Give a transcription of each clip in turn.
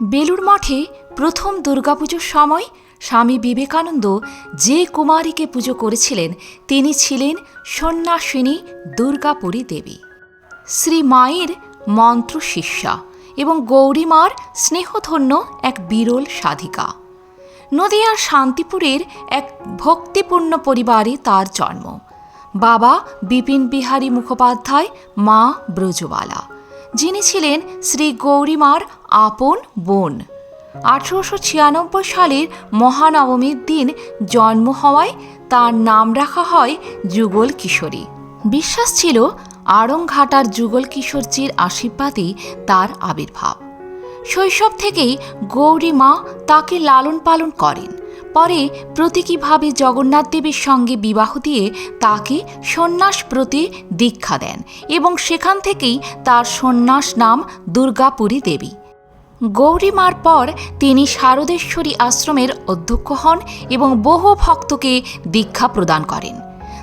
বেলুর মঠে প্রথম দুর্গাপুজোর সময় স্বামী বিবেকানন্দ যে কুমারীকে পুজো করেছিলেন, তিনি ছিলেন সন্ন্যাসিনী দুর্গাপুরী দেবী। শ্রী মায়ের মন্ত্র শিষ্যা এবং গৌরীমার স্নেহধন্য এক বিরল সাধিকা। নদিয়ার শান্তিপুরের এক ভক্তিপূর্ণ পরিবারে তার জন্ম। বাবা বিপিন বিহারী মুখোপাধ্যায়, মা ব্রজবালা। যিনি ছিলেন শ্রী গৌরীমার আপন বোন। আঠেরোশো ছিয়ানব্বই সালের মহানবমীর দিন জন্ম হওয়ায় তার নাম রাখা হয় যুগল কিশোরী। বিশ্বাস ছিল আড়ংঘাটার যুগল কিশোরজির আশীর্বাদে তার আবির্ভাব। শৈশব থেকেই গৌরী মা তাকে লালন পালন করেন। পরে প্রতীকীভাবে জগন্নাথ দেবের সঙ্গে বিবাহ দিয়ে তাকে সন্ন্যাস প্রতি দীক্ষা দেন এবং সেখান থেকেই তার সন্ন্যাস নাম দুর্গাপুরী দেবী। গৌরীমার পর তিনি শারদেশ্বরী আশ্রমের অধ্যক্ষ হন এবং বহু ভক্তকে দীক্ষা প্রদান করেন।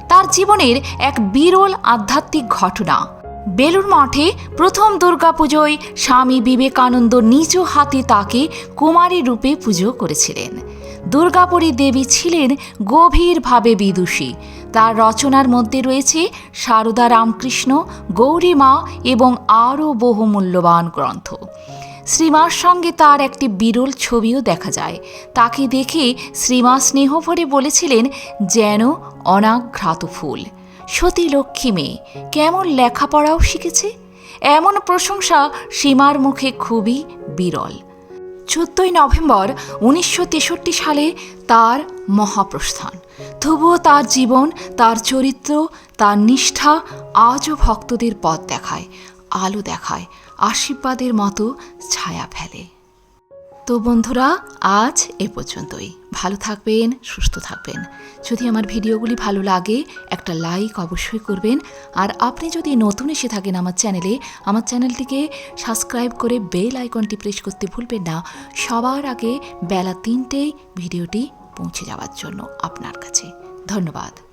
তার জীবনের এক বিরল আধ্যাত্মিক ঘটনা। বেলুর মঠে প্রথম দুর্গাপুজোয় স্বামী বিবেকানন্দ নিজ হাতে তাকে কুমারী রূপে পুজো করেছিলেন। দুর্গাপুরী দেবী ছিলেন গভীরভাবে বিদুষী। তার রচনার মধ্যে রয়েছে সারদা রামকৃষ্ণ গৌরীমা এবং আরও বহু মূল্যবান গ্রন্থ। শ্রীমার সঙ্গে তার একটি বিরল ছবিও দেখা যায়। তাকে দেখে শ্রীমা স্নেহ ভরে বলেছিলেন, যেন অনাঘ্রাত ফুল। সতী লক্ষ্মী মেয়ে, কেমন লেখাপড়াও শিখেছে? এমন প্রশংসা সীমার মুখে খুবই বিরল। চোদ্দই নভেম্বর উনিশশো তেষট্টি সালে তার মহাপ্রস্থান। তবুও তার জীবন, তার চরিত্র, তার নিষ্ঠা আজও ভক্তদের পথ দেখায়, আলো দেখায়, আশীর্বাদের মতো ছায়া ফেলে। তো বন্ধুরা, আজ এ পর্যন্তই। ভালো থাকবেন, সুস্থ থাকবেন। যদি আমার ভিডিওগুলি ভালো লাগে, একটা লাইক অবশ্যই করবেন। আর আপনি যদি নতুন এসে থাকেন আমার চ্যানেলে, আমার চ্যানেলটিকে সাবস্ক্রাইব করে বেল আইকনটি প্রেস করতে ভুলবেন না। সবার আগে বেলা তিনটেই ভিডিওটি পৌঁছে যাওয়ার জন্য আপনার কাছে। ধন্যবাদ।